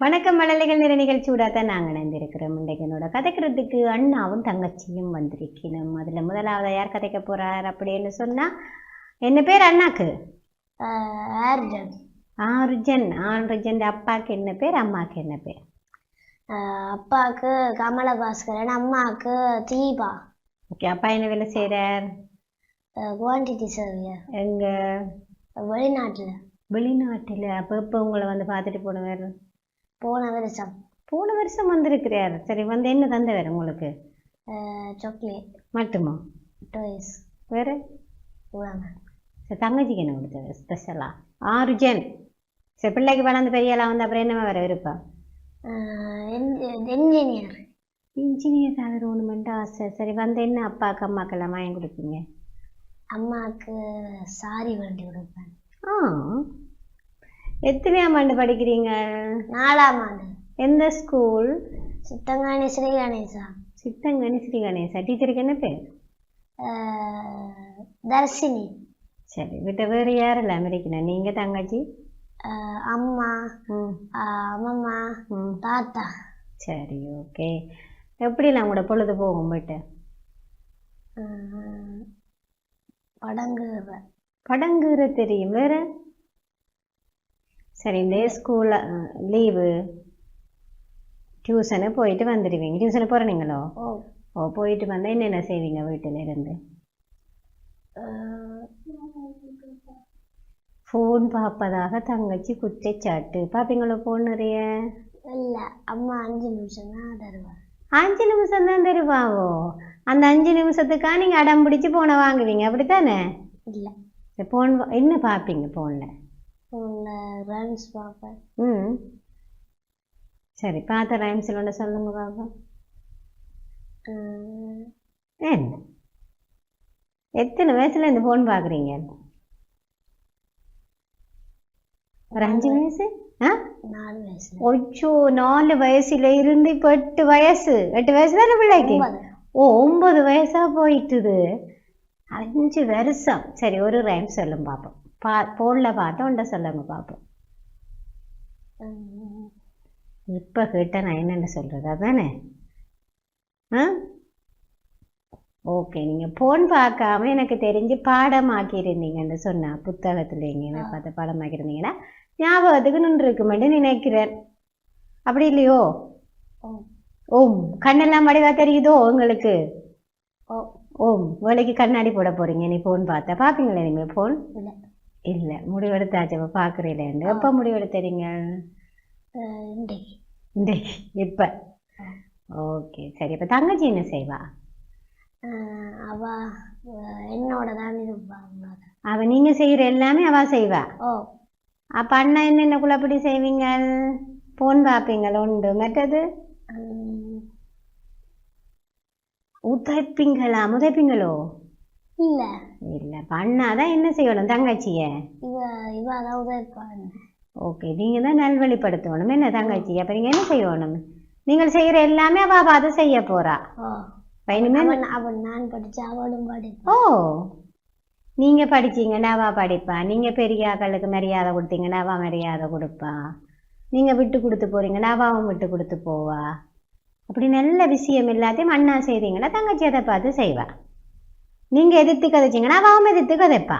வணக்கம் மழலைகள் நிற நிகழ்ச்சியோட தான் நாங்கள் இணைந்திருக்கிறோம் இன்றைக்கு என்னோட கதைக்கிறதுக்கு அண்ணாவும் தங்கச்சியும் வந்திருக்கணும் அதில் முதலாவது யார் கதைக்க போகிறார் அப்படின்னு சொன்னால் என்ன பேர் அண்ணாக்கு? ஆர்ஜன். ஆருஜன் ஆருஜன் அப்பாக்கு என்ன பேர் அம்மாக்கு என்ன பேர்? அப்பாவுக்கு கமலபாஸ்கரன் அம்மாவுக்கு தீபா. ஓகே அப்பா என்ன வேலை செய்கிறார் குவான்டிட்டி சர்வியர் எங்க? வெளிநாட்டில். வெளிநாட்டில். அப்போ இப்போ உங்களை வந்து பார்த்துட்டு போனவர்? போன வருஷம். போன வருஷம் வந்திருக்கிறார். சரி வந்து என்ன தந்தவர் உங்களுக்கு? சாக்லேட் மட்டுமா? டாய்ஸ் வேறு? சரி தங்கச்சிக்கு என்ன கொடுத்தது ஸ்பெஷலாக ஆருஜன். சரி பிள்ளைக்கு வளர்ந்து பெரியாளாக வந்து அப்புறம் என்னவா வர இருப்பா என்ஜினியர் இன்ஜினியர் ஆகணுமெண்ட் ஆசை. சரி வந்து என்ன அப்பாவுக்கு அம்மாக்கெல்லாம் வாங்கி கொடுப்பீங்க? அம்மாவுக்கு சாரி வண்டி கொடுப்பேன். ஆ. எத்தனையாம் ஆண்டு படிக்கிறீங்க? நாலாம் ஆண்டு. எந்த ஸ்கூல் சித்தங்காணி ஸ்ரீ கணேசா சித்தங்கனி ஸ்ரீ கணேசா டீச்சருக்கு என்ன பேர்? தர்ஷினி. சரி விட்ட வேறு யாரெல்லாம் இருக்கணும் நீங்கள் தங்கச்சி? அம்மா அம்மம்மா தாத்தா. சரி ஓகே. எப்படிலாம் கூட பொழுது போகும் போயிட்டு படங்குற. படங்குற தெரியும். வேற? சரி இந்த ஸ்கூலில் லீவு. டியூஷனு போயிட்டு வந்துடுவீங்க. டியூஷனு போகிறீங்களோ ஓ. ஓ போயிட்டு வந்தால் என்னென்ன செய்வீங்க வீட்டில் இருந்து ஃபோன் பார்ப்பதாக தங்கச்சி குற்றச்சாட்டு. பார்ப்பீங்களோ ஃபோன் நிறைய? இல்ல அம்மா அஞ்சு நிமிஷம் தான் தருவாங்க அஞ்சு நிமிஷம் தான் தருவாவோ? அந்த அஞ்சு நிமிஷத்துக்கா நீங்கள் அடம் பிடிச்சி ஃபோனை வாங்குவீங்க? அப்படித்தானே? இல்ல. ஃபோன் என்ன பார்ப்பீங்க ஃபோனில் ஃபோன்ல ரன்ஸ் பார்ப்பேன். ம். சரி பார்த்த ரைம்ஸில் ஒன்று சொல்லுங்க அஹ், என்ன? எத்தனை வயசுல இந்த ஃபோன் பார்க்குறீங்க? ஒரு அஞ்சு வயசு? ஆ? நாலு வயசுல ஒச்சோ நாலு வயசுல இருந்து இப்போ எட்டு வயசு. எட்டு வயசு தானே பிள்ளைக்கு. ஓ ஒன்பது வயசா போயிட்டுது. அஞ்சு வருஷம். சரி ஒரு ரைம் சொல்லும் பார்ப்போம் பா ஃபோனில் பார்த்து உண்ட சொல்லுங்க பார்ப்போம் இப்போ கேட்டால் நான் என்னென்ன சொல்கிறது அதானே? ஆ? ஓகே நீங்கள் ஃபோன் பார்க்காம எனக்கு தெரிஞ்சு பாடமாக்கியிருந்தீங்கன்னு சொன்னா புத்தகத்தில் எங்கேயுமே பார்த்து பாடமாக்கியிருந்தீங்கன்னா ஞாபகத்துக்கு நின்றுருக்கு மட்டும் நினைக்கிறேன். அப்படி இல்லையோ? ஓம். கண்ணெல்லாம் வடிவா தெரியுதோ உங்களுக்கு? ஓ. ஓம். வேலைக்கு கண்ணாடி போட போறீங்க. நீ ஃபோன் பார்த்தா. பார்ப்பீங்களா இனிமேல் ஃபோன் இல்ல. முடிவெடுத்தாச்சு. அப்போ பார்க்குறீங்களேண்டு எப்போ முடிவெடுத்துறீங்க? இன்றைக்கு. இப்போ. ஓகே. சரி. அப்போ தங்கச்சி என்ன செய்வா? அவ என்னோட தான் இருப்பாங்க அவ நீங்க செய்யற எல்லாமே அவ செய்வா? ஓ. அப்ப அண்ணா என்னென்ன குழப்படி செய்வீங்க போன் பார்ப்பீங்களா உண்டு. மற்றது? உதைப்பீங்களா? உதைப்பீங்களோ இல்ல. இல்ல. அப்ப அண்ணா தான் என்ன செய்யணும் தங்கச்சிய? இவ இவ தான் உதவிப்பாங்க ஓகே. நீங்க தான் நல்வழிப்படுத்தணும். என்ன தங்கச்சி அப்ப நீங்க என்ன செய்யணும்? நீங்கள் செய்யற எல்லாமே அவ பார்த்து செய்ய போறா. ஓ. நான் படிச்ச அவளும் படிப்பான் ஓ. நீங்க படிச்சீங்கன்னா அவ படிப்பா. நீங்க பெரிய ஆக்களுக்கு மரியாதை கொடுத்தீங்கன்னா அவ மரியாதை கொடுப்பா. நீங்க விட்டு கொடுத்து போறீங்கன்னா அவாவும் விட்டு கொடுத்து போவா. அப்படி நல்ல விஷயம் எல்லாத்தையும் அண்ணா செய்றீங்கன்னா தங்கச்சி அதை பார்த்து செய்வா. நீங்க எதிர்த்து கதைச்சீங்கன்னா அவாவும் எதிர்த்து கதைப்பா.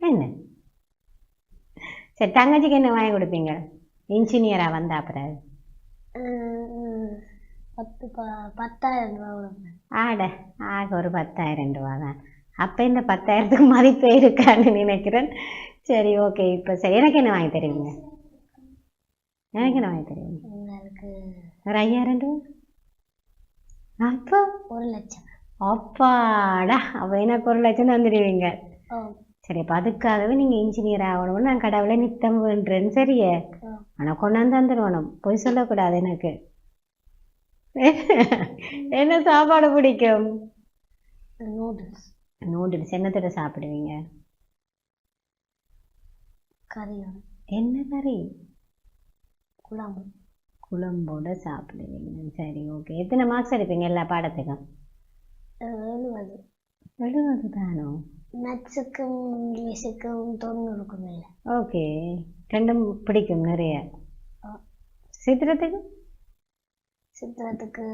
என்ன? சரி தங்கச்சிக்கு என்ன வாங்கி கொடுப்பீங்க? இன்ஜினியரா வந்தா அப்புறம் பத்து பத்தாயிரம் ரூபா ஆட ஆக ஒரு பத்தாயிரம் ரூபா தான் அப்போ இந்த பத்தாயிரத்துக்கு மதிப்பே இருக்கான்னு நினைக்கிறேன். சரி ஓகே இப்போ சரி எனக்கு என்ன வாங்கி தருவீங்க? எனக்கு என்ன வாங்கி தருவீங்க? உங்களுக்கு ஒரு ஐயாயிரம் ரூபா. அப்போ? ஒரு லட்சம். அப்பாடா அப்போ எனக்கு ஒரு லட்சம் தந்துடுவீங்க. ஓ சரி அப்போ அதுக்காகவே நீங்கள் இன்ஜினியர் ஆகணும்னு நான் கடவுளை நித்தம் வேண்டுறேன்னு சரியே? ஆனால் கொண்டாந்து தந்துடணும். பொய் சொல்லக்கூடாது எனக்கு. என்ன சாப்பாடு பிடிக்கும்? Noodles noodles. என்னத்தோட சாப்பிடுவீங்க? கறியோட என்ன கறி? குழம்பு. குழம்போட சாப்பிடுவீங்க. சரி ஓகே எத்தனை மார்க்ஸ் எடுப்பீங்க எல்லா பாடத்துக்கும்? எழுபது எழுபது தானோ? மேத்ஸுக்கும் இங்கிலீஷுக்கும் தொண்ணூறுக்கும் இல்லை ஓகே ரெண்டும் பிடிக்கும் நிறைய. ஆ. சித்திரத்துக்கு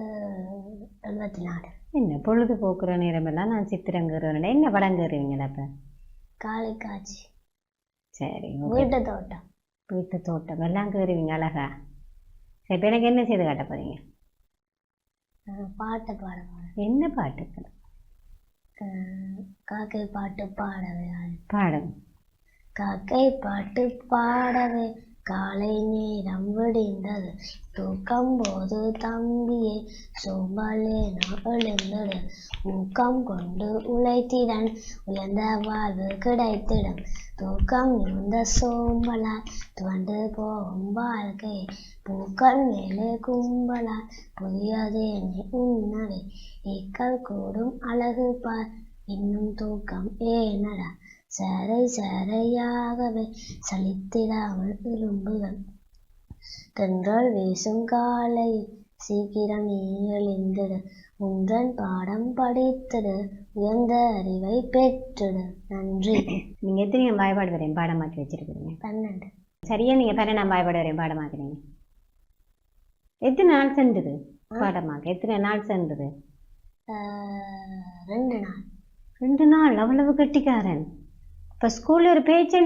எழுபத்தி நாலு. என்ன பொழுதுபோக்குற நேரமெல்லாம் நான் சித்திரங்கிறேன் என்ன படங்குறீங்களா அப்போ? காளை காட்சி சரி வீட்டு தோட்டம். வீட்டு தோட்டம். எல்லாம் கேறுவீங்க அழகா. சரி இப்போ எனக்கு என்ன செய்து காட்ட போறீங்க? பாட்டு பாட. என்ன அஹ் காக்கை பாட்டு பாடவே. பாடம் காக்கை பாட்டு பாடவே காலை நேரம் விடிந்தது. தூக்கம் போது தம்பியே சோம்பாலே நான் எழுந்தது. ஊக்கம் கொண்டு உழைத்திடன் உயர்ந்த வாழ்வு கிடைத்திடும். தூக்கம் இருந்த சோம்பலால் துவண்டு போகும் வாழ்க்கை பூக்கள் மேலே கும்பலால் புதியதே நீ உன்னவே ஈக்கள் கூடும் அழகு பார் இன்னும் தூக்கம் ஏனடா? சரை சரையாகவே சலித்திடாமல் இரும்புகள். தென்றல் வீசும் காலை சீக்கிரம் நீ எழுந்திடு உன்றன் பாடம் படித்திடு உயர்ந்த அறிவை பெற்றிடு நன்றி. நீங்கள் எத்தனை வாய்ப்பாடு வரையும் பாடமாக்கி வச்சிருக்கிறீங்க? பன்னெண்டு. சரியா நீங்கள் பன்னெண்டாம் வாய்ப்பாடு வரையும் பாடமாக்குறீங்க? எத்தனை நாள் சென்றுது பாடமாக்க? எத்தனை நாள் சென்றுது? ரெண்டு நாள். ரெண்டு நாள்? அவ்வளவு கெட்டிக்காரன். இப்போ ஸ்கூலில் ஒரு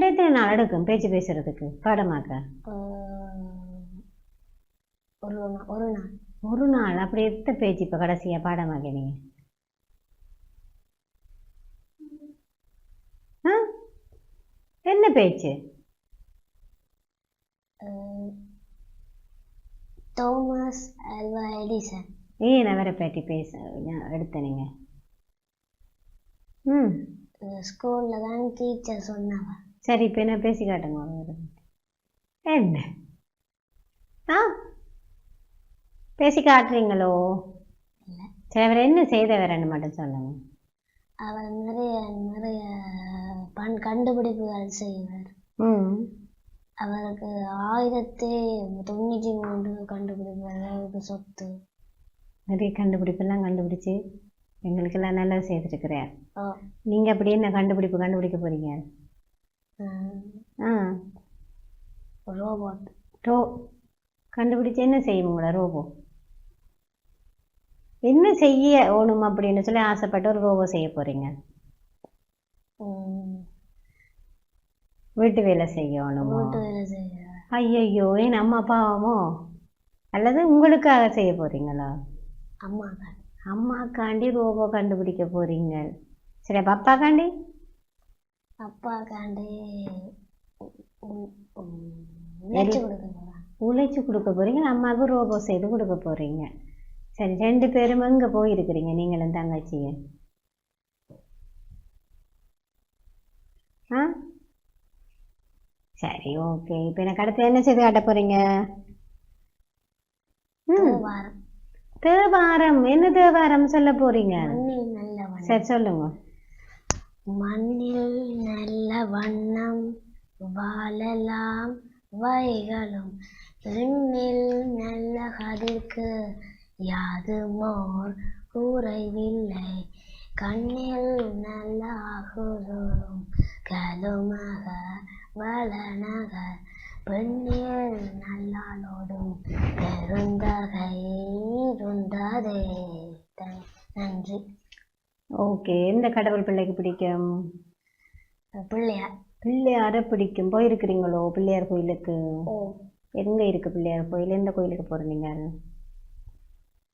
எத்தனை நாள் எடுக்கும் பேச்சு பேசுறதுக்கு பாடமாக்க ஒரு நாள் ஒரு நாள் ஒரு நாள். அப்படி எத்த பேச்சு இப்போ கடைசியாக பாடமாக்கினீங்க ஆ? என்ன பேச்சு? Thomas Alva Edison. ஏன் அவரை பற்றி பேச ஞா- எடுத்த நீங்க. ம். ஸ்கூலில் தான் டீச்சர் சொன்னவ சரி இப்போ என்ன பேசி காட்டுங்க என்ன? ஆ? பேசி காட்டுறீங்களோ? சரி அவர் என்ன செய்தவரன்னு மட்டும் சொல்லுங்க. அவர் நிறைய நிறைய பண் கண்டுபிடிப்புகள் செய்வார். ம். அவருக்கு ஆயிரத்தி தொண்ணூற்றி மூன்று கண்டுபிடிப்புகள் அவருக்கு சொத்து. நிறைய கண்டுபிடிப்பெல்லாம் கண்டுபிடிச்சு எங்களுக்கெல்லாம் நல்லது செய்திருக்கிறார் நீங்கள் அப்படி என்ன கண்டுபிடிப்பு கண்டுபிடிக்க போறீங்க? ஆஹ், ஆ. ரோபோட். ரோ கண்டுபிடிச்சு என்ன செய்யும் உங்களை ரோபோ? என்ன செய்ய ஓணும் அப்படின்னு சொல்லி ஆசைப்பட்டு ஒரு ரோபோ செய்ய போறீங்க? உம், வீட்டு வேலை செய்யணுமோ ஐயையோ ஏன் அம்மா பாவமோ அல்லது உங்களுக்காக செய்ய போறீங்களா? அம்மாக்கள் அம்மாக்காண்டி ரோபோ கண்டுபிடிக்க போறீங்க. சரி அப்ப அப்பாக்காண்டி? உழைச்சு கொடுக்க போகிறாங்க போறீங்க அம்மாவுக்கு ரோபோ செய்து கொடுக்க போறீங்க. சரி ரெண்டு பேரும் எங்க போயிருக்கிறீங்க நீங்களும் தங்கச்சியும்? ஆ? சரி ஓகே. இப்போ எனக்கு அடுத்து என்ன செய்து காட்ட போறீங்க? ம். தேவாரம் என்ன தேவாரம் சொல்ல போறீங்க? சரி சொல்லுங்க. மண்ணில் நல்ல வண்ணம் வாழலாம் வைகளும் விண்ணில் நல்ல கதிர்க்கு யாதுமோர் குறைவில்லை. கண்ணில் நல்ல அகுரும் கலுமக வளனக பெண்ணில் நல்லாளோடும் பெருந்தகை இருந்ததே த- நன்றி. ஓகே எந்த கடவுள் பிள்ளைக்கு பிடிக்கும்? பிள்ளையார் பிள்ளையாரை பிடிக்கும். போயிருக்கிறீங்களோ பிள்ளையார் கோயிலுக்கு? எங்க இருக்கு பிள்ளையார் கோயில்? எந்த கோயிலுக்கு போறீங்க?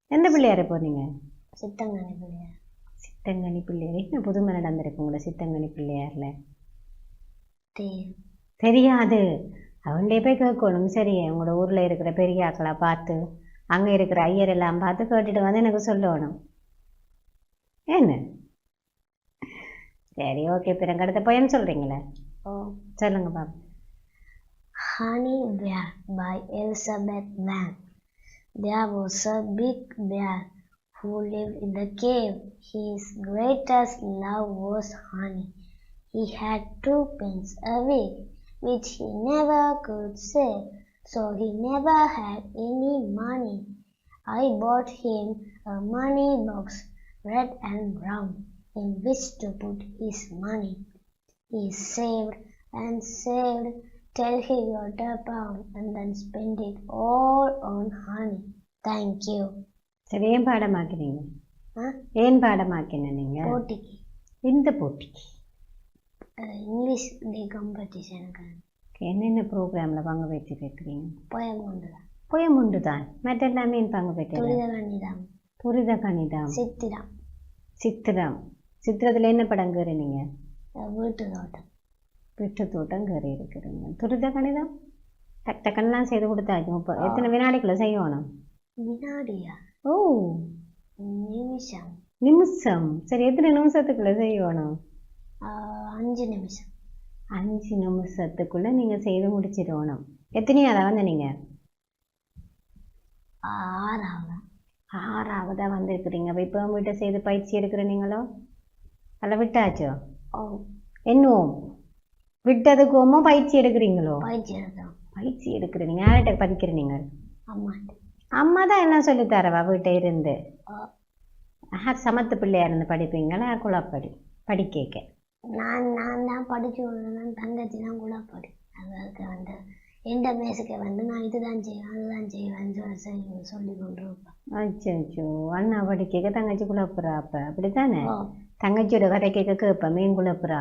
எந்த பிள்ளையாரை போறீங்க? சித்தங்கனி பிள்ளையார். சித்தங்கனி பிள்ளையார். என்ன புதுமை நடந்திருக்கு உங்களோட சித்தங்கனி பிள்ளையார்ல? தேர் தெரியாது. அவன்கிட்ட போய் கேட்கணும் சரி உங்களோட ஊர்ல இருக்கிற பெரிய ஆக்களை பார்த்து அங்க இருக்கிற ஐயர் எல்லாம் பார்த்து கேட்டுட்டு வந்து எனக்கு சொல்லணும் என்ன சரி ஓகே பிறகு அடுத்த பையன் சொல்றீங்களே ஓ சொல்லுங்க பாப்பா Honey Bear by Elizabeth Van. There was a big bear who lived in the cave. His greatest love was honey. He had two pence a week, which he never could save. so he never had any money. I bought him a money box, red and brown, in which to put his money. He saved and saved till he got a pound and then spent it all on honey. Thank you. சரி ஏன் பாடமாக்கினீங்க Huh? ஏன் பாடமாக்கின நீங்க போட்டிக்கு இந்த போட்டிக்கு அஹ், English டே காம்படிஷனுக்கு என்னென்ன ப்ரோக்ராம்ல பங்கு பெற்று இருக்கிறீங்க போயம் கொண்டு தான். போயம் உண்டு தான். மற்ற எல்லாமே பங்கு பெற்று துரித கணிதம் துரித கணிதம் சித்திரம். சித்திரம். சித்திரத்துல என்ன படம் கேறீங்க? அஹ், வீட்டு தோட்டம் வீட்டு தோட்டம் கேறி இருக்கிறீங்க. துரித கணிதம் டக் டக்குன்னெலாம் செய்து கொடுத்தாச்சு. முப்பது எத்தனை வினாடிக்குள்ள செய்யணும்? வினாடியா? ஓ. நிமிஷம். நிமிஷம். சரி எத்தனை நிமிஷத்துக்குள்ள செய்யணும்? அஞ்சு நிமிஷம். அஞ்சு நிமிஷத்துக்குள்ள நீங்க செய்து முடிச்சிடணும். எத்தனையாவதா வந்து நீங்க? ஆறாவது. ஆறாவதா வந்திருக்கிறீங்க. அப்ப இப்போ வீட்டை செய்து பயிற்சி எடுக்கிற நீங்களோ? அதில் விட்டாச்சோ? ஓ. என்னோம் விட்டதுக்கோமோ பயிற்சி எடுக்கிறீங்களோ? பயிற்சி எடுத்தோம். பயிற்சி எடுக்கிறீங்க. யார்கிட்ட படிக்கிற நீங்கள்? அம்மாட்ட அம்மா தான் எல்லாம் சொல்லித் தரவா வீட்டை இருந்து? சமத்து பிள்ளையா இருந்து படிப்பீங்களா? குழப்படி. படிக்க நான் நான் தான் படிச்சு விடுறேன் தங்கச்சி தான் கூட படி அதற்கு வந்து எந்த மேசுக்கு வந்து நான் இதுதான் செய்வேன் அதுதான் செய்வேன் சொல்லி சொல்லி சொல்லி கொண்டு இருப்பேன் அச்சோ அண்ணா படிக்க தங்கச்சி குழப்புறா அப்ப? அப்படித்தானே? தங்கச்சியோட கதை கேட்க கேட்ப மீன் குழப்புறா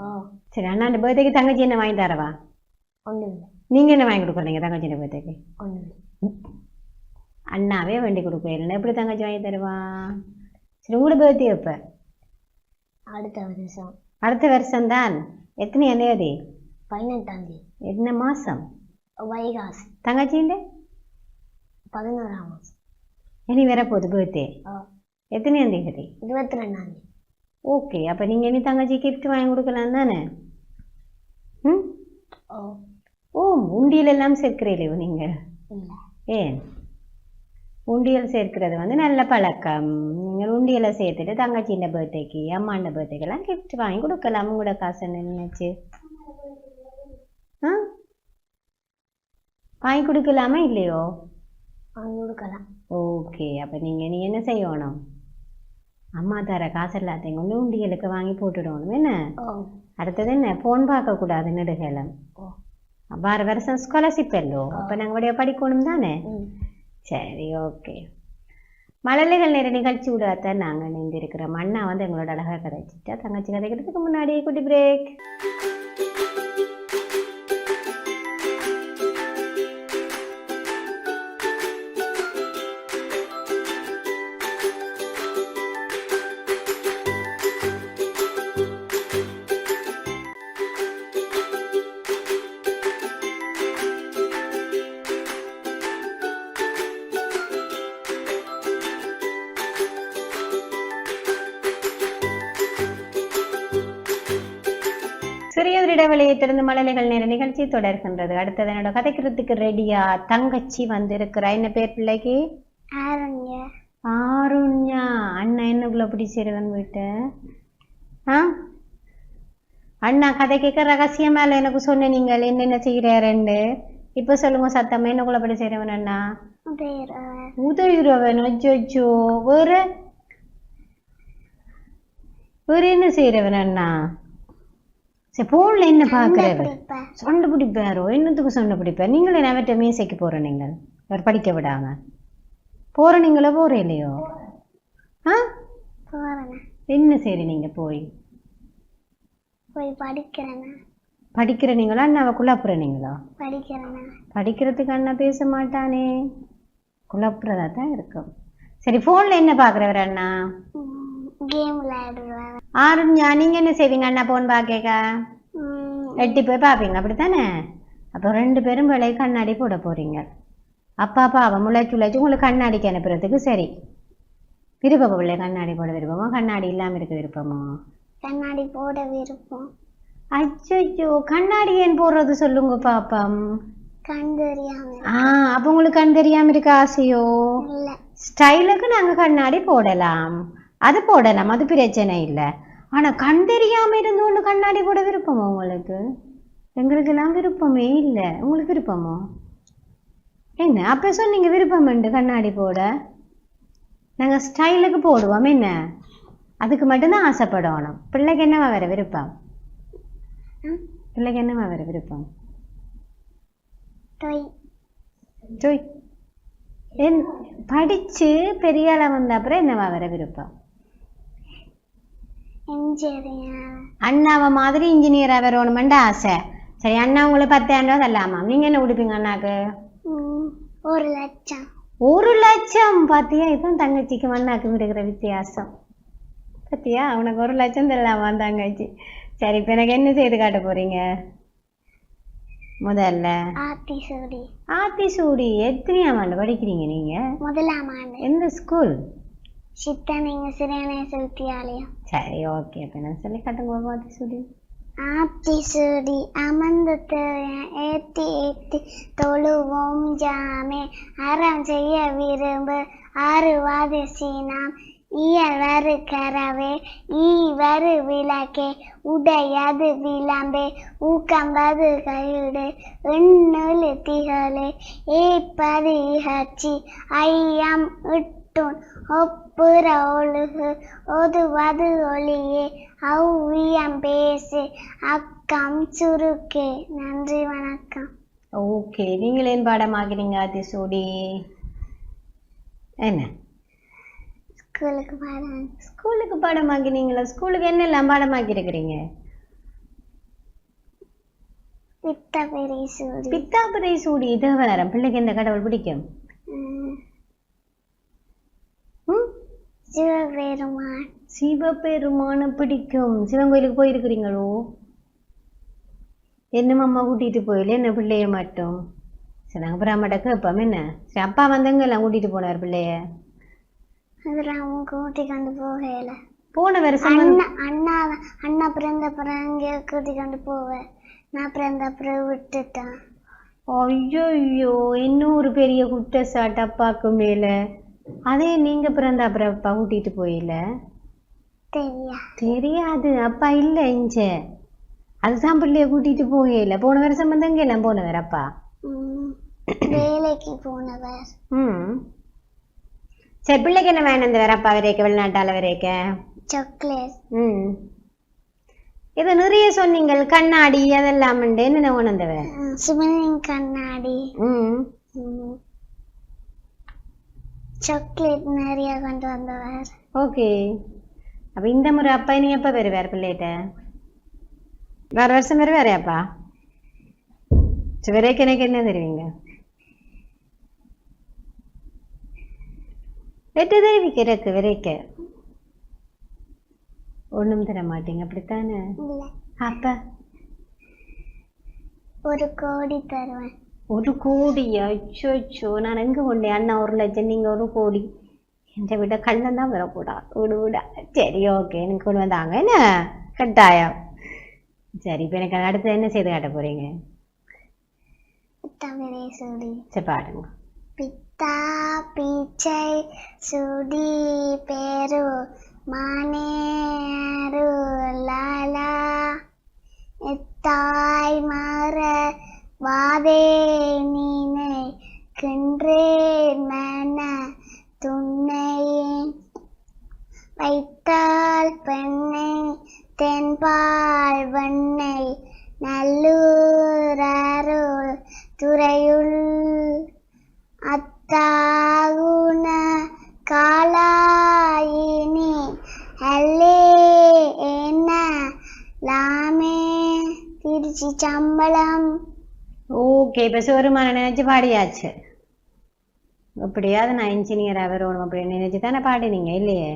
ஓ சரி அண்ணாண்ட பர்த்டேக்கு தங்கச்சி என்ன வாங்கி தரவா? ஒன்றும் இல்லை. நீங்க என்ன வாங்கி கொடுக்குறீங்க தங்கச்சியோட பர்த்டேக்கு ஒன்றும் இல்லை. அண்ணாவே வண்டி கொடுப்பேன் எப்படி தங்கச்சி வாங்கி தருவா? சரி உங்களோட பர்த்டே எப்ப அடுத்த வருஷம். அடுத்த வருஷம்தான்? எத்தனை தேதி? பதினெட்டாம் தேதி என்ன மாசம்? வைகாசி. தங்கச்சிண்ட பதினோராம் மாதம் இனி வரப்போகுது பர்த்டே. ஓ எத்தனையாம் தேதி இருபத்தி ரெண்டாம் தேதி ஓகே அப்போ நீங்கள் இனி தங்கச்சி gift வாங்கி கொடுக்கலாம் தானே? ம்? ஓ ஓ உண்டியல் எல்லாம் சேர்க்கிறீங்களோ நீங்கள் ஏன்? உண்டியல் சேர்க்கிறது வந்து நல்ல பழக்கம். நீங்கள் உண்டியலை சேர்த்துட்டு தங்கச்சின்ற பர்த்டேக்கு அம்மாண்ட பர்த்டேக்கெல்லாம் gift வாங்கி கொடுக்கலாம். உங்களோட காசு நினைச்சு ஆ? வாங்கி கொடுக்கலாமா இல்லையோ? வாங்கி கொடுக்கலாம். ஓகே அப்போ நீங்கள் நீ என்ன செய்யணும்? அம்மா தர காசு எல்லாத்தையும் கொண்டு உண்டியலுக்கு வாங்கி போட்டுடணும். என்ன? அடுத்தது என்ன? ஃபோன் பார்க்கக்கூடாது நெடுகலம் வார வருஷம் ஸ்காலர்ஷிப் எல்லோ அப்போ நாங்கள் படிக்கணும் தானே சரி ஓகே மழலைகள் நேர நிகழ்ச்சி விடாதான் நாங்கள் இணைந்திருக்கிறோம். அண்ணா வந்து எங்களோட அழகாக கதைச்சிட்டா தங்கச்சி கதைக்கிறதுக்கு முன்னாடி குட்டி பிரேக் திறந்து மழலைகள் நேர நிகழ்ச்சி தொடர்கின்றது. அடுத்தது என்னோட கதைக்கிறதுக்கு ரெடியா தங்கச்சி வந்திருக்கிறா என்ன பேர் பிள்ளைக்கு? ஆரண்ய. அண்ணா என்னக்குள்ள பிடிச்சிருவன் வீட்டு? ஆ? அண்ணா கதை கேட்க ரகசியம் மேல எனக்கு சொன்ன நீங்கள் என்னென்ன செய்கிறாருன்னு இப்போ சொல்லுங்க சத்தமா என்னக்குள்ள பிடிச்சிருவன் அண்ணா? உதவிடுவன் அச்சோ வேற? வேற என்ன செய்யறவன் அண்ணா? சரி போன்ல என்ன பாக்குறவன் சண்டை பிடிப்பாரோ? என்னத்துக்கு சண்டை பிடிப்பார் நீங்களே நவட்ட மீசைக்கு போற நீங்கள். அவர் படிக்க விடாம. போற நீங்களோ போற இல்லையோ? ஆ? என்ன சரி நீங்க போய்? போய் படிக்கிறேன் படிக்கிற நீங்களா? அண்ணாவை குழப்புற நீங்களா? படிக்கிறேன் படிக்கிறதுக்கு அண்ணா பேச மாட்டானே. குழப்புறதா தான் இருக்கும். சரி போன்ல என்ன பாக்குறவர் அண்ணா? கேம் விளையாடுவேன் ஆருண்யா நீங்க என்ன செய்வீங்க? அண்ணா போன் பாக்கேக்க? எட்டி போய் பார்ப்பீங்க அப்படித்தானே? அப்போ ரெண்டு பேரும் விலை கண்ணாடி போட போறீங்க. அப்பா பாவம் முளைச்சு முளைச்சு உங்களுக்கு கண்ணாடிக்கு அனுப்புறதுக்கு சரி. விருப்பம் பிள்ளை கண்ணாடி போட விருப்பமா? கண்ணாடி இல்லாம இருக்க விருப்பமா? கண்ணாடி போட விருப்பம். அச்சோ கண்ணாடி ஏன் போடுறது சொல்லுங்க பாப்பம். கண் தெரியாம. ஆ அப்போ உங்களுக்கு கண் தெரியாம இருக்க ஆசையோ? ஸ்டைலுக்கு நாங்க கண்ணாடி போடலாம். அது போடலாம் அது பிரச்சனை இல்லை. ஆனா கண் தெரியாம இருந்து ஒண்ணு கண்ணாடி போட விருப்பமா உங்களுக்கு? எங்களுக்கெல்லாம் விருப்பமே இல்லை. உங்களுக்கு விருப்பமோ? என்ன? அப்போ சொன்னீங்க விருப்பம் உண்டு கண்ணாடி போட. நாங்கள் ஸ்டைலுக்கு போடுவோம் என்ன? அதுக்கு மட்டும்தான் ஆசைப்படணும். பிள்ளைக்கு என்னவா வர விருப்பம்? பிள்ளைக்கு என்னவா வர விருப்பம்? டொய். ஜோய் என் படித்து பெரிய ஆளா வந்த அப்புறம் என்னவா வர விருப்பம்? அண்ணாவை மாதிரி இன்ஜினியராக வரணுமெண்டு ஆசை. சரி அண்ணா உங்களுக்கு பத்தாயிரம் ரூபா தரலாமா? நீங்கள் என்ன கொடுப்பீங்க அண்ணாக்கு? ஒரு லட்சம். ஒரு லட்சம்? பாத்தியா இதுதான் தங்கச்சிக்கு அண்ணாக்கு இருக்கிற வித்தியாசம். பாத்தியா உனக்கு ஒரு லட்சம் தரலாமா தங்கச்சி? சரி இப்போ எனக்கு என்ன செய்து காட்ட போறீங்க? முதல்ல. ஆத்தி சூடி. ஆத்தி சூடி எத்தனையாம் ஆண்டு படிக்கிறீங்க நீங்க? முதலாம் ஆண்டு. எந்த ஸ்கூல் சித்தனிங்க சிறநேச வித்தியாலயம் சரி ஓகே இப்போ நான் சொல்லி காட்டுங்க ஆத்தி சூடி. ஆத்தி சூடி அமர்ந்து ஏத்தி ஏத்தி தொழுவோம் ஜாமே. அறம் செய்ய விரும்பு ஆறுவாது சீனாம் இயல் வரு கரவே ஈ வரு விளக்கே உடையாது விளம்பே ஊக்கம்பது கையுடு. எண்ணூலு திகழே ஏப்பது இகச்சி ஐயம் இட்டுன் ஒப்புற ஒழுகு ஒதுவது ஒளியே ஔவியம் பேசு அக்கம் சுருக்கே. நன்றி வணக்கம். ஓகே நீங்கள் ஏன் பாடமாக்கிறீங்க ஆத்தி சூடி என்ன? ஸ்கூலுக்கு பாடம். ஸ்கூலுக்கு பாடமாக்கினீங்களா ஸ்கூலுக்கு என்னெல்லாம் வித்த பெரிய சூடி. பித்தாபுரை சூடி தேவலரம் பிள்ளைக்கு எந்த கடவுள் பிடிக்கும் ம், ம்? சிவபெருமான் பிடிக்கும். சிவன் கோயிலுக்கு போயிருக்கிறீங்களோ? என்ன அம்மா கூட்டிட்டு போயில? என்ன பிள்ளைய மட்டும்? சரி நாங்கள் அப்புறம் அம்மாட்ட கேட்போம் என்ன? சரி அப்பா வந்தவங்க எல்லாம் கூட்டிட்டு போனார் பிள்ளைய? அதில் அவங்க கூட்டி கொண்டு போகல. போன வருஷம் வந்து- அண்ணா அண்ணா அண்ணா பிறந்த அப்புறம் அங்கே கூட்டி கொண்டு போவேன் நான் பிறந்த அப்புறம் விட்டுட்டேன் ஐயோ இன்னும் ஒரு பெரிய குற்றச்சாட்டு அப்பாக்கு மேல. அதே நீங்க பிறந்த அப்புறம் அப்பா கூட்டிட்டு போயில? தெரியாது. அப்பா இல்ல இஞ்ச அதுதான் பிள்ளைய கூட்டிட்டு போகல போன வந்து எங்க எல்லாம் போனவர் அப்பா. வேலைக்கு போனவர். ம். சரி பிள்ளைக்கு என்ன வேணும் இந்த வேற அப்பா வரைக்க வெளிநாட்டால வரைக்க? சாக்லேட். ம். இது நிறைய சொன்னீங்கள். கண்ணாடி அதெல்லாம் உண்டு. என்ன உணர்ந்தவ ஸ்விம்மிங் கண்ணாடி. ம். சாக்லேட் நிறைய கொண்டு வந்தவர். ஓகே. அப்ப இந்த முறை அப்பா நீ எப்ப வருவார் பிள்ளைகிட்ட வேற வருஷம் வருவாரே அப்பா சரி வரைக்கும் எனக்கு என்ன தருவீங்க எட்டு தெரிவிக்கிறக்கு விரைக்க ஒண்ணும் தர மாட்டீங்க அப்படித்தானே அப்ப ஒரு கோடி தருவேன் ஒரு கோடி அச்சோ நான் எங்க கொண்டேன் அண்ணா ஒரு லட்சம் நீங்க ஒரு கோடி என்கிட்ட விட கண்ணன் தான் வரக்கூடாது விடு விட சரி ஓகே எனக்கு கொண்டு வந்தாங்க என்ன கட்டாயம் சரி இப்போ எனக்கு அடுத்து என்ன செய்து காட்ட போறீங்க தமிழே சொல்லி சரி பாடுங்க பித்தா பீச்சை சுடி பேரு மானேரு லாலா எத்தாய் மர வாதே நீனை கின்றே மன துணை வைத்தால் பெண்ணை தென்பால் வெண்ணை நல்லூரருள் துறையுள் அத்தாகுண காலாயினி அல்லே என்ன லாமே திருச்சி சம்பளம். ஓகே இப்போ சிவருமான நினைச்சு பாடியாச்சு. எப்படியாவது நான் இன்ஜினியராக வரணும் அப்படின்னு நினைச்சு தானே பாடினீங்க இல்லையே?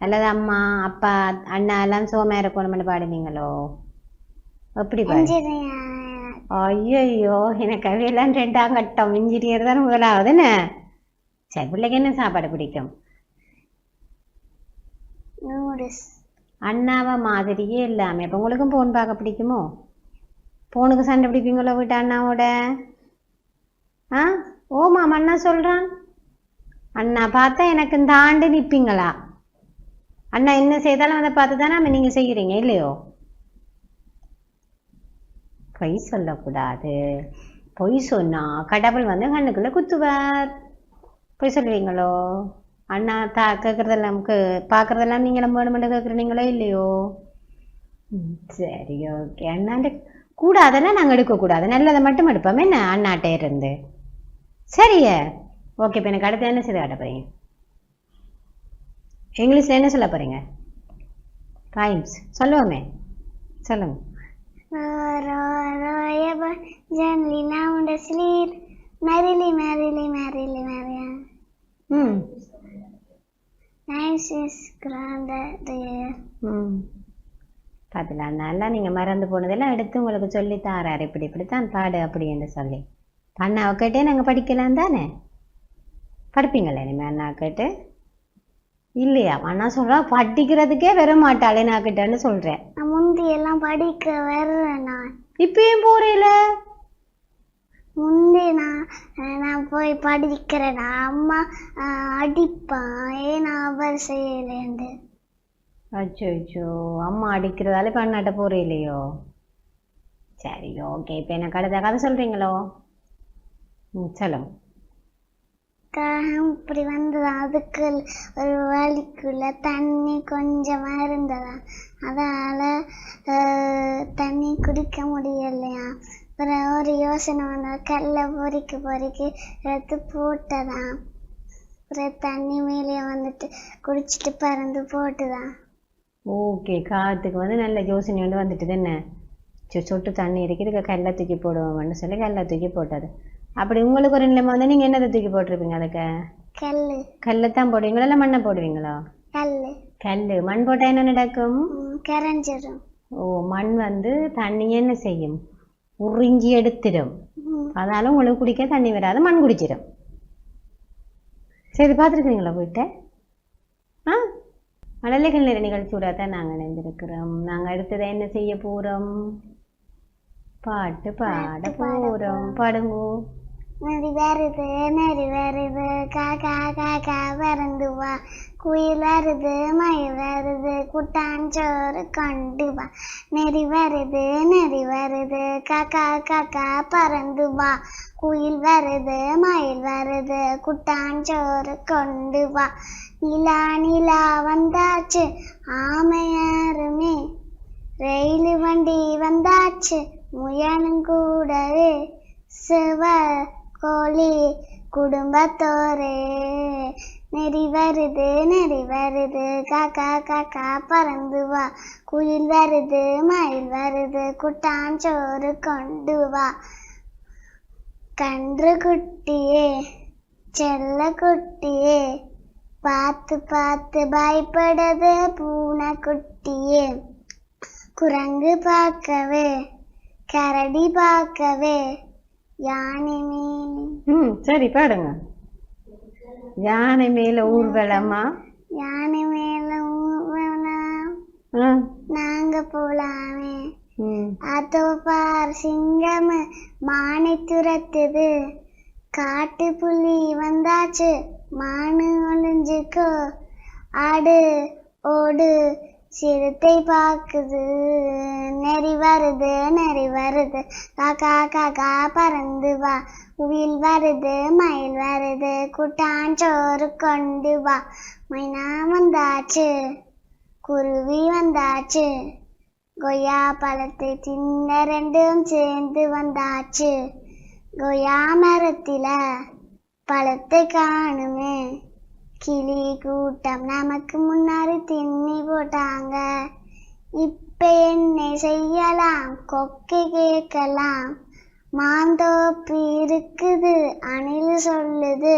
அல்லது அம்மா அப்பா அண்ணா எல்லாம் சோமா இருக்கணும்னு பாடினீங்களோ? எப்படி பாடி? இன்ஜினியர் ஐயோ எனக்கு அவையெல்லாம் ரெண்டாம் கட்டம் இன்ஜினியர் தானே முதலாவதுன்னு சரி பிள்ளைக்கு என்ன சாப்பாடு பிடிக்கும்? அண்ணாவை மாதிரியே எல்லாமே அப்போ உங்களுக்கும் போன் பார்க்க பிடிக்குமோ? போனுக்கு சண்டை பிடிப்பீங்களோ வீட்டு அண்ணாவோட? ஆ? ஓமாம் அண்ணா சொல்கிறான் அண்ணா பார்த்தா எனக்கு இந்த ஆண்டு நிற்பீங்களா அண்ணா என்ன செய்தாலும் அதை பார்த்து தானே நம்ம நீங்கள் செய்கிறீங்க இல்லையோ? பொய் சொல்லக்கூடாது. பொய் சொன்னா கடவுள் வந்து கண்ணுக்குள்ள குத்துவார். பொய் சொல்லுவீங்களோ அண்ணா தா கேட்குறதெல்லாம் பார்க்குறதெல்லாம் நீங்களும் வேணுமென்று கேட்குறீங்களோ இல்லையோ? ம், சரி ஓகே. அண்ணாண்ட கூடாதெல்லாம் நாங்கள் எடுக்கக்கூடாது. நல்லதை மட்டும் எடுப்போம். என்ன அண்ணாட்டே இருந்து? சரியே. ஓகே இப்போ எனக்கு அடுத்து என்ன செய்து காட்ட போறீங்க? இங்கிலீஷில் என்ன சொல்ல போறீங்க? ரைம்ஸ் சொல்லுவோமே. சொல்லுங்க. Row, row, row your boat gently down the street. Merrily, merrily, merrily, merrily. ம். Nice is grounded there. ம். பார்த்தீங்களா நல்லா நீங்கள் மறந்து போனதெல்லாம் எடுத்து உங்களுக்கு சொல்லி தாரார். இப்படி இப்படித்தான் பாடு அப்படின்னு சொல்லி. அண்ணாவை கேட்டே நாங்கள் படிக்கலாம் தானே? படிப்பீங்களே இனிமே அண்ணா கேட்டு? இல்லையா? அண்ணா சொல்கிறா படிக்கிறதுக்கே வர மாட்டாளே நான் கிட்டன்னு சொல்கிறேன் நான் முந்தி எல்லாம் படிக்க வர்றேன் நான் இப்பயும் போறேல? முந்தி நான் நான் போய் படிக்கிறேன் நான் அம்மா அடிப்பான். ஏன் நான் அவர் செய்யலேண்டு அச்சோ அச்சோ அம்மா அடிக்கிறதால இப்போ அண்ணாட்ட போறே இல்லையோ சரி ஓகே. இப்போ எனக்கு அடுத்த கதை சொல்கிறீங்களோ ம் சொல்லுங்க. காகம் இப்படி வந்ததாம் அதுக்கு ஒரு வழிக்குள்ள தண்ணி கொஞ்சமா இருந்ததா? அதால தண்ணி குடிக்க முடியலையா? அப்புறம் ஒரு யோசனை வந்தா கல்லை பொறிக்க பொறிக்க எடுத்து போட்டதான் அப்புறம் தண்ணி மேலே வந்துட்டு குடிச்சிட்டு பறந்து போட்டுதான் ஓகே காற்றுக்கு வந்து நல்ல யோசனை வந்து வந்துட்டு தானே சொட்டு தண்ணி இருக்குது கல்லை தூக்கி போடுவோம்னு சொல்லி கல்லை தூக்கி போட்டது. அப்படி உங்களுக்கு ஒரு நிலைமை வந்து நீங்கள் என்னதை தூக்கி போட்டிருப்பீங்க அதுக்கு? கல்லு. கல்லை தான் போடுவீங்களா இல்லை மண்ணை போடுவீங்களா? கல்லு. கல் மண் போட்டால் என்ன நடக்கும்? ம், கரைஞ்சிரும். ஓ மண் வந்து தண்ணி என்ன செய்யும்? உறிஞ்சி எடுத்துடும். அதனால உங்களுக்கு குடிக்க தண்ணி வராது மண் குடிச்சிடும் சரி பார்த்துருக்கீங்களா போயிட்டு? ஆ? மழலைகள் நிற நிகழ்ச்சியோட தான் நாங்கள் இணைந்திருக்கிறோம். நாங்கள் அடுத்ததை என்ன செய்ய போகிறோம் பாட்டு பாட போகிறோம் பாடுங்கோ. வருது நரி வருது காக்கா காக்கா பறந்து வா. குயில் வருது மயில் வருது குட்டாஞ்சோறு கொண்டு வா. நெறி வருது நெறி வருது காக்கா காக்கா பறந்து வா. குயில் வருது மயில் வருது குட்டாஞ்சோறு கொண்டு வா. நிலா நிலா வந்தாச்சு ஆமையாருமே ரயில் வண்டி வந்தாச்சு முயனும் கூடவே சிவ கோழி குடும்பத்தோரே. நெறி வருது நெறி வருது. காக்கா காக்கா பறந்து வா. குயில் வருது மயில் வருது. குட்டாஞ்சோறு கொண்டு வா. கன்று குட்டியே செல்ல குட்டியே. பார்த்து பார்த்து பயப்படுது பூனை குட்டியே. குரங்கு பார்க்கவே கரடி பார்க்கவே. ம் சரி பாடுங்க யானை மேலே ஊர்வலமா? யானை மேல ஊர்வலம் நாங்க போலாமே. அதோ பார் சிங்கம் மானை துரத்துது. காட்டு புலி வந்தாச்சு மானு ஒளிஞ்சுக்கோ. ஆடு ஓடு சிறுத்தை பார்க்குது நெறி வருது நெறி வருது. காக்கா காக்கா பறந்து வா. உயில் வருது மயில் வருது. குட்டாஞ்சோறு கொண்டு வா. மைனா வந்தாச்சு குருவி வந்தாச்சு. கொய்யா பழத்தை தின்ன ரெண்டும் சேர்ந்து வந்தாச்சு. கொய்யா மரத்தில பழத்தை காணுமே. கிளி கூட்டம் நமக்கு முன்னாரு தின்னி போட்டாங்க இப்ப என்ன செய்யலாம்? கொக்கை கேட்கலாம். மாந்தோப்பு இருக்குது. அணில் சொல்லுது.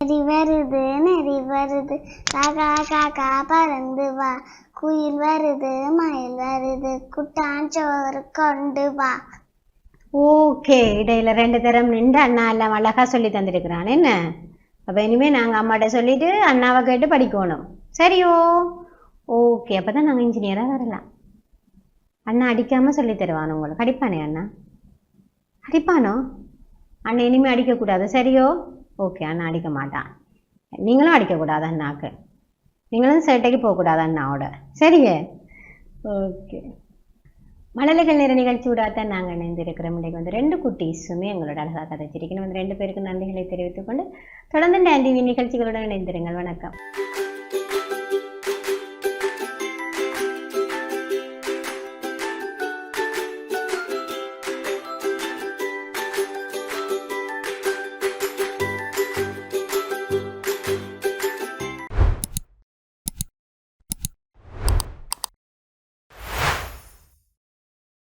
நெறி வருது நெறி வருது. காக்கா காக்கா பறந்து வா. குயில் வருது மயில் வருது. குட்டாஞ்சோறு கொண்டு வா. ஓகே இடையில ரெண்டு தரம் நின்று அண்ணா எல்லாம் அழகா சொல்லி தந்திருக்கிறான். என்ன? அப்போ இனிமேல் நாங்கள் அம்மாட்ட சொல்லிட்டு அண்ணாவை கேட்டு படிக்கணும். சரியோ? ஓகே அப்பதான் நாங்கள் இன்ஜினியராக வரலாம். அண்ணா அடிக்காமல் சொல்லி தருவான் உங்களுக்கு. அடிப்பானே அண்ணா? அடிப்பானோ? அண்ணன் இனிமேல் அடிக்கக்கூடாது. சரியோ? ஓகே அண்ணா அடிக்க மாட்டான். நீங்களும் அடிக்கக்கூடாது அண்ணாக்கு. நீங்களும் சேட்டைக்கு போகக்கூடாது அண்ணாவோட. சரியே? ஓகே மழலைகள் நேர நிகழ்ச்சியோட தான் நாங்கள் இணைந்திருக்கிறோம். இன்றைக்கு வந்து ரெண்டு குட்டீஸுமே எங்களோட அழகாக கதைச்சிருக்கணும் வந்து ரெண்டு பேருக்கு நன்றிகளை தெரிவித்துக்கொண்டு தொடர்ந்து இந்த நிகழ்ச்சிகளுடன் இணைந்திருங்கள். வணக்கம்.